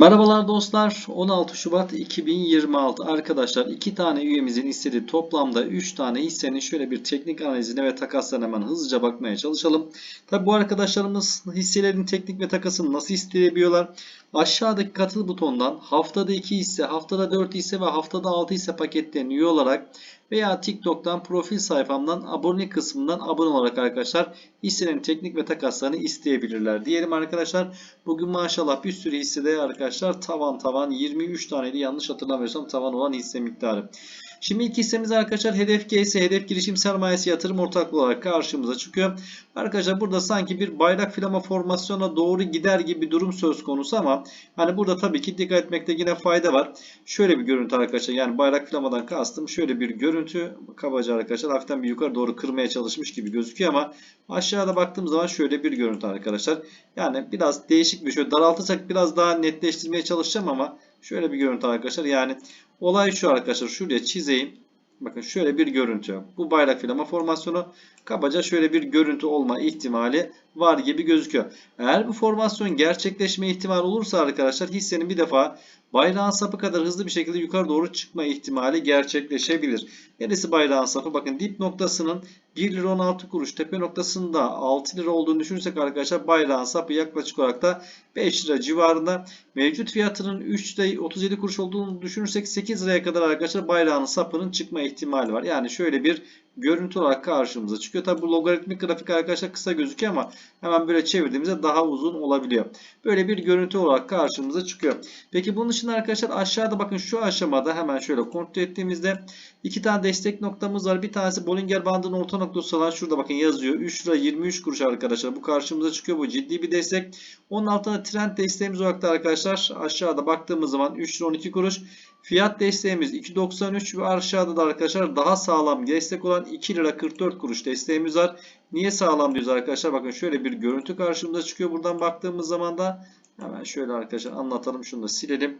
Merhabalar dostlar. 16 Şubat 2026 arkadaşlar iki tane üyemizin istediği toplamda 3 tane hissenin şöyle bir teknik analizine ve takaslarına hemen hızlıca bakmaya çalışalım. Tabi bu arkadaşlarımız hisselerin teknik ve takasını nasıl isteyebiliyorlar? Aşağıdaki katıl butonundan haftada 2 hisse, haftada 4 hisse ve haftada 6 hisse paketlerini üye olarak veya TikTok'tan profil sayfamdan abone kısmından abone olarak arkadaşlar hisselerin teknik ve takaslarını isteyebilirler. Diyelim arkadaşlar bugün maşallah bir sürü hissede arkadaşlar tavan tavan 23 taneydi yanlış hatırlamıyorsam tavan olan hisse miktarı. Şimdi ilk hissemiz arkadaşlar hedef GS, hedef girişim sermayesi yatırım ortaklığı olarak karşımıza çıkıyor. Arkadaşlar burada sanki bir bayrak filama formasyona doğru gider gibi bir durum söz konusu ama hani burada tabii ki dikkat etmekte yine fayda var. Şöyle bir görüntü arkadaşlar yani bayrak filamadan kastım şöyle bir görüntü kabaca arkadaşlar hafiften bir yukarı doğru kırmaya çalışmış gibi gözüküyor ama aşağıda baktığım zaman şöyle bir görüntü arkadaşlar. Yani biraz değişik bir şöyle daraltırsak biraz daha netleştirmeye çalışacağım ama şöyle bir görüntü arkadaşlar. Yani olay şu arkadaşlar şuraya çizeyim. Bakın şöyle bir görüntü. Bu bayrak filama formasyonu kabaca şöyle bir görüntü olma ihtimali var gibi gözüküyor. Eğer bu formasyon gerçekleşme ihtimali olursa arkadaşlar hissenin bir defa bayrağın sapı kadar hızlı bir şekilde yukarı doğru çıkma ihtimali gerçekleşebilir. Neresi bayrağın sapı? Bakın dip noktasının 1 lira 16 kuruş tepe noktasında 6 lira olduğunu düşünürsek arkadaşlar bayrağın sapı yaklaşık olarak da 5 lira civarında. Mevcut fiyatının 3 lira 37 kuruş olduğunu düşünürsek 8 liraya kadar arkadaşlar bayrağın sapının çıkma ihtimali var. Yani şöyle bir görüntü olarak karşımıza çıkıyor. Tabi bu logaritmik grafik arkadaşlar kısa gözüküyor ama hemen böyle çevirdiğimizde daha uzun olabiliyor. Böyle bir görüntü olarak karşımıza çıkıyor. Peki bunun dışında arkadaşlar aşağıda bakın şu aşamada hemen şöyle kontrol ettiğimizde iki tane destek noktamız var. Bir tanesi Bollinger bandının orta noktası olan şurada bakın yazıyor. 3 lira 23 kuruş arkadaşlar. Bu karşımıza çıkıyor. Bu ciddi bir destek. Onun altında trend desteğimiz olarak da arkadaşlar aşağıda baktığımız zaman 3 lira 12 kuruş. Fiyat desteğimiz 2.93 ve aşağıda da arkadaşlar daha sağlam destek olan 2 lira 44 kuruş desteğimiz var. Niye sağlam diyoruz arkadaşlar? Bakın şöyle bir görüntü karşımıza çıkıyor. Buradan baktığımız zaman da hemen şöyle arkadaşlar anlatalım. Şunu da silelim.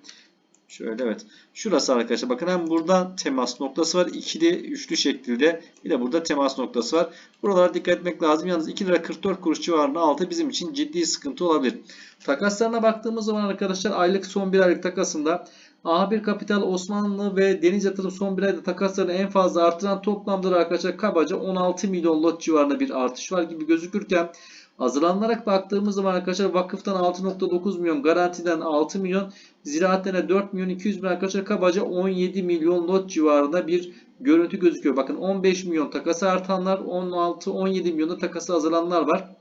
Şöyle evet. Şurası arkadaşlar bakın hem burada temas noktası var. ikili üçlü şekilde. Bir de burada temas noktası var. Buralara dikkat etmek lazım. Yalnız 2 lira 44 kuruş civarında altı bizim için ciddi sıkıntı olabilir. Takaslarına baktığımız zaman arkadaşlar aylık son bir aylık takasında A1 Kapital, Osmanlı ve Deniz Yatırım son bir ayda takaslarını en fazla artıran toplamda arkadaşlar kabaca 16 milyon lot civarında bir artış var gibi gözükürken Hazırlanarak baktığımız zaman arkadaşlar vakıftan 6.9 milyon, garantiden 6 milyon, ziraatten 4 milyon 200 bin arkadaşlar kabaca 17 milyon lot civarında bir görüntü gözüküyor. Bakın 15 milyon takası artanlar, 16-17 milyonda takası azalanlar var.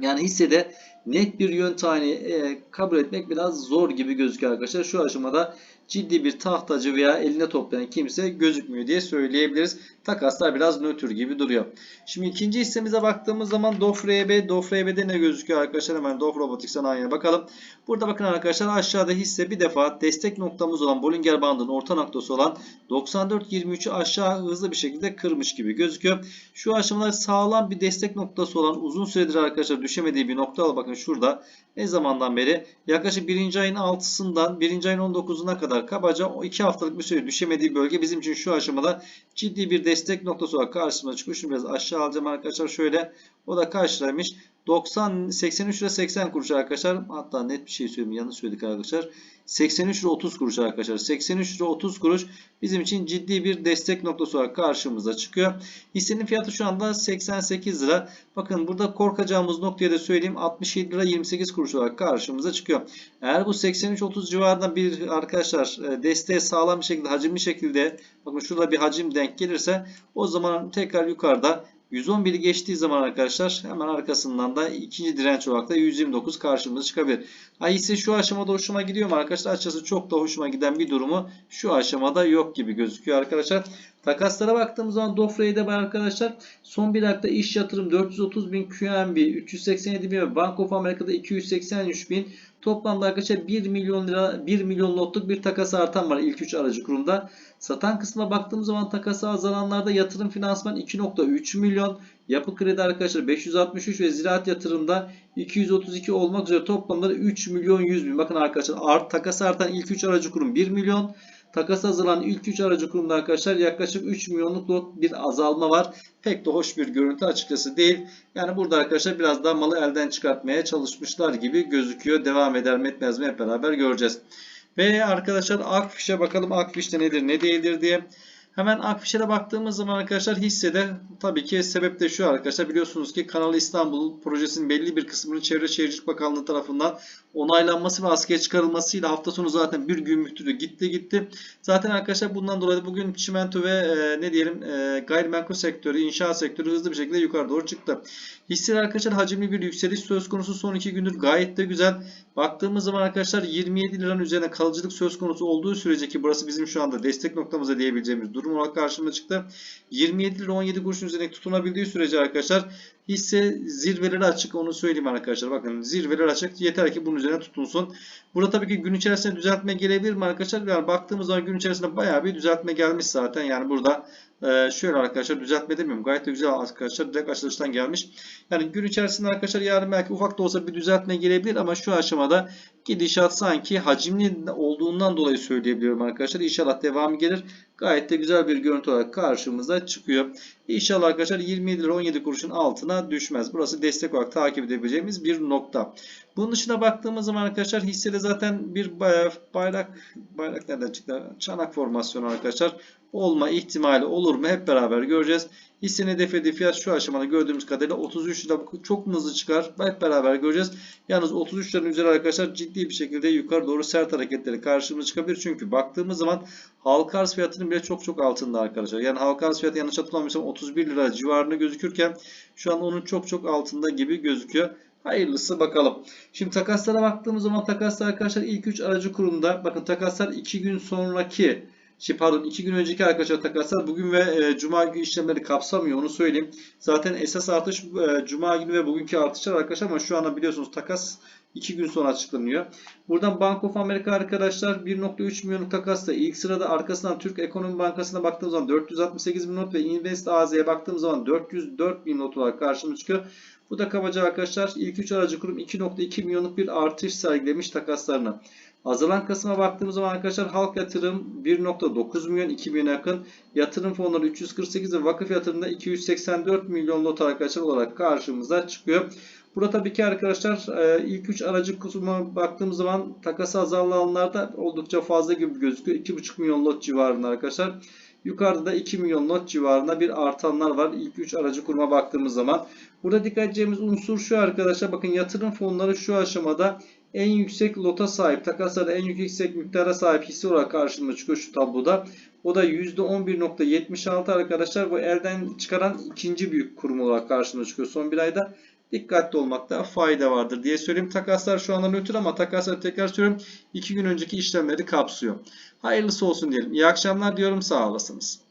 Yani hissede net bir yön tayini e, kabul etmek biraz zor gibi gözüküyor arkadaşlar. Şu aşamada ciddi bir tahtacı veya eline toplayan kimse gözükmüyor diye söyleyebiliriz. Takaslar biraz nötr gibi duruyor. Şimdi ikinci hissemize baktığımız zaman DOF-RB. DOF-RB'de ne gözüküyor arkadaşlar? Hemen DOF Robotik Sanayi'ne bakalım. Burada bakın arkadaşlar aşağıda hisse bir defa destek noktamız olan Bollinger Bandı'nın orta noktası olan 94.23'ü aşağı hızlı bir şekilde kırmış gibi gözüküyor. Şu aşamada sağlam bir destek noktası olan uzun süredir arkadaşlar düşemediği bir nokta. Bakın şurada ne zamandan beri yaklaşık 1. ayın 6'sından 1. ayın 19'una kadar kabaca 2 haftalık bir süre düşemediği bölge bizim için şu aşamada ciddi bir destek noktası olarak karşımıza çıkıyor. Şimdi biraz aşağı alacağım arkadaşlar şöyle. O da kaç liraymış? 90 83 lira 80 kuruş arkadaşlar. Hatta net bir şey söyleyeyim. Yanlış söyledik arkadaşlar. 83 lira 30 kuruş arkadaşlar. 83 lira 30 kuruş bizim için ciddi bir destek noktası olarak karşımıza çıkıyor. Hissenin fiyatı şu anda 88 lira. Bakın burada korkacağımız noktaya da söyleyeyim 67 lira 28 kuruş olarak karşımıza çıkıyor. Eğer bu 83-30 civarında bir arkadaşlar e, desteğe sağlam bir şekilde hacimli şekilde bakın şurada bir hacim denk gelirse o zaman tekrar yukarıda 111'i geçtiği zaman arkadaşlar hemen arkasından da ikinci direnç olarak da 129 karşımıza çıkabilir. Ha ise şu aşamada hoşuma gidiyor mu arkadaşlar? Açıkçası çok da hoşuma giden bir durumu şu aşamada yok gibi gözüküyor arkadaşlar. Takaslara baktığımız zaman Dofre'de var arkadaşlar. Son bir ayda iş yatırım 430 bin QNB, 387 bin ve Bank of America'da 283 bin. Toplamda arkadaşlar 1 milyon lira 1 milyon lotluk bir takası artan var ilk 3 aracı kurumda. Satan kısmına baktığımız zaman takası azalanlarda yatırım finansman 2.3 milyon. Yapı kredi arkadaşlar 563 ve ziraat yatırımda 232 olmak üzere toplamda 3 milyon 100 bin. Bakın arkadaşlar art, takası artan ilk 3 aracı kurum 1 milyon. Takas hazırlanan ilk 3 aracı kurumda arkadaşlar yaklaşık 3 milyonluk bir azalma var. Pek de hoş bir görüntü açıkçası değil. Yani burada arkadaşlar biraz daha malı elden çıkartmaya çalışmışlar gibi gözüküyor. Devam eder mi etmez mi hep beraber göreceğiz. Ve arkadaşlar Akfiş'e bakalım Akfiş'te nedir ne değildir diye. Hemen Akfiş'e baktığımız zaman arkadaşlar hissede tabii ki sebep de şu arkadaşlar biliyorsunuz ki Kanal İstanbul projesinin belli bir kısmının Çevre Şehircilik Bakanlığı tarafından onaylanması ve askıya çıkarılmasıyla hafta sonu zaten bir gün müdürü gitti gitti. Zaten arkadaşlar bundan dolayı bugün çimento ve e, ne diyelim e, gayrimenkul sektörü, inşaat sektörü hızlı bir şekilde yukarı doğru çıktı. Hisseler arkadaşlar hacimli bir yükseliş söz konusu son iki gündür gayet de güzel. Baktığımız zaman arkadaşlar 27 liranın üzerine kalıcılık söz konusu olduğu sürece ki burası bizim şu anda destek noktamıza diyebileceğimiz durum olarak karşımıza çıktı. 27 lira 17 kuruşun üzerine tutunabildiği sürece arkadaşlar hisse zirveleri açık onu söyleyeyim arkadaşlar. Bakın zirveler açık yeter ki bunun üzerine tutunsun. Burada tabii ki gün içerisinde düzeltme gelebilir mi arkadaşlar? Yani baktığımız zaman gün içerisinde bayağı bir düzeltme gelmiş zaten. Yani burada ee, şöyle arkadaşlar düzeltme demiyorum. Gayet de güzel arkadaşlar. Direkt açılıştan gelmiş. Yani gün içerisinde arkadaşlar yarın belki ufak da olsa bir düzeltme gelebilir ama şu aşamada gidişat sanki hacimli olduğundan dolayı söyleyebiliyorum arkadaşlar. İnşallah devamı gelir. Gayet de güzel bir görüntü olarak karşımıza çıkıyor. İnşallah arkadaşlar 27 lira 17 kuruşun altına düşmez. Burası destek olarak takip edebileceğimiz bir nokta. Bunun dışına baktığımız zaman arkadaşlar hissede zaten bir bayrak bayrak nereden çıktı? Çanak formasyonu arkadaşlar olma ihtimali olur mu hep beraber göreceğiz. Hissenin hedeflediği fiyat şu aşamada gördüğümüz kadarıyla 33 lira çok hızlı çıkar hep beraber göreceğiz. Yalnız 33 liranın üzeri arkadaşlar ciddi bir şekilde yukarı doğru sert hareketleri karşımıza çıkabilir. Çünkü baktığımız zaman halka arz fiyatının bile çok çok altında arkadaşlar. Yani halka arz fiyatı yanlış hatırlamıyorsam 31 lira civarında gözükürken şu an onun çok çok altında gibi gözüküyor. Hayırlısı bakalım. Şimdi takaslara baktığımız zaman takaslar arkadaşlar ilk 3 aracı kurumda bakın takaslar 2 gün sonraki şey pardon 2 gün önceki arkadaşlar takaslar bugün ve e, cuma günü işlemleri kapsamıyor onu söyleyeyim. Zaten esas artış e, cuma günü ve bugünkü artışlar arkadaşlar ama şu anda biliyorsunuz takas 2 gün sonra açıklanıyor. Buradan Bank of America arkadaşlar 1.3 milyonluk takasla ilk sırada arkasından Türk Ekonomi Bankası'na baktığımız zaman 468 bin not ve Invest AZ'ye baktığımız zaman 404 bin not olarak karşımıza çıkıyor. Bu da kabaca arkadaşlar ilk 3 aracı kurum 2.2 milyonluk bir artış sergilemiş takaslarına. Azalan Kasım'a baktığımız zaman arkadaşlar halk yatırım 1.9 milyon 2000 yakın. Yatırım fonları 348 ve vakıf yatırımda 284 milyon lot arkadaşlar olarak karşımıza çıkıyor. Burada tabii ki arkadaşlar e, ilk 3 aracı kısmına baktığımız zaman takası azalanlarda oldukça fazla gibi gözüküyor. 2.5 milyon lot civarında arkadaşlar. Yukarıda da 2 milyon lot civarında bir artanlar var. İlk 3 aracı kuruma baktığımız zaman. Burada dikkat edeceğimiz unsur şu arkadaşlar. Bakın yatırım fonları şu aşamada en yüksek lota sahip, takaslarda en yüksek miktara sahip hisse olarak karşımıza çıkıyor şu tabloda. O da %11.76 arkadaşlar. Bu elden çıkaran ikinci büyük kurum olarak karşımıza çıkıyor son bir ayda. Dikkatli olmakta fayda vardır diye söyleyeyim. Takaslar şu anda nötr ama takaslar tekrar söylüyorum 2 gün önceki işlemleri kapsıyor. Hayırlısı olsun diyelim. İyi akşamlar diyorum sağ olasınız.